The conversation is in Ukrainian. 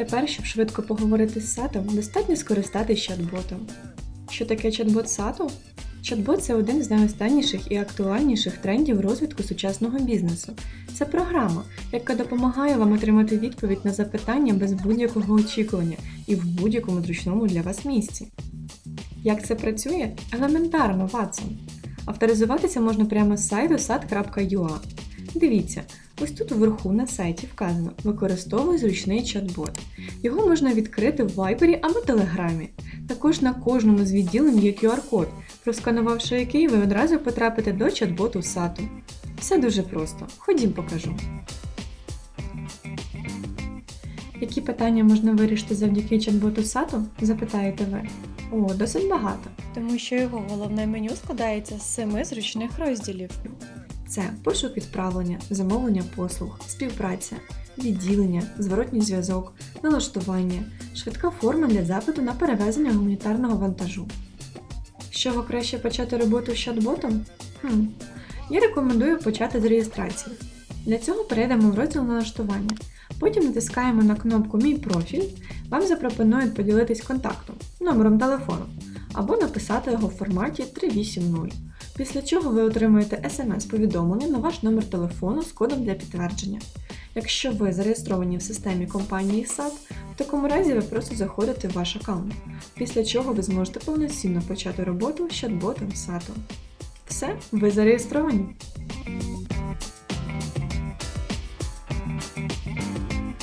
Тепер, щоб швидко поговорити з сатом, достатньо скористатись чат-ботом. Що таке чат-бот сату? Чат-бот це один з найостанніших і актуальніших трендів розвитку сучасного бізнесу. Це програма, яка допомагає вам отримати відповідь на запитання без будь-якого очікування і в будь-якому зручному для вас місці. Як це працює? Елементарно, Ватсон. Авторизуватися можна прямо з сайту sat.ua. Дивіться, ось тут вверху на сайті вказано Використовуй зручний чат-бот. Його можна відкрити в Viber або Телеграмі. Також на кожному з відділень є QR-код, просканувавши який ви одразу потрапите до чат-боту сату. Все дуже просто. Ходім покажу. Які питання можна вирішити завдяки чат-боту сату? Запитаєте ви. О, досить багато. тому що його головне меню складається з семи зручних розділів. Це пошук відправлення, замовлення послуг, співпраця, відділення, зворотній зв'язок, налаштування, швидка форма для запиту на перевезення гуманітарного вантажу. З чого краще почати роботу з чат-ботом? Хм. Я рекомендую почати з реєстрації. Для цього перейдемо в розділ налаштування. Потім натискаємо на кнопку Мій профіль. Вам запропонують поділитись контактом, номером телефону, або написати його в форматі 380 після чого ви отримаєте смс-повідомлення на ваш номер телефону з кодом для підтвердження. Якщо ви зареєстровані в системі компанії SAT, в такому разі ви просто заходите в ваш аккаунт, після чого ви зможете повноцінно почати роботу з чат-ботом SAP. Все, ви зареєстровані.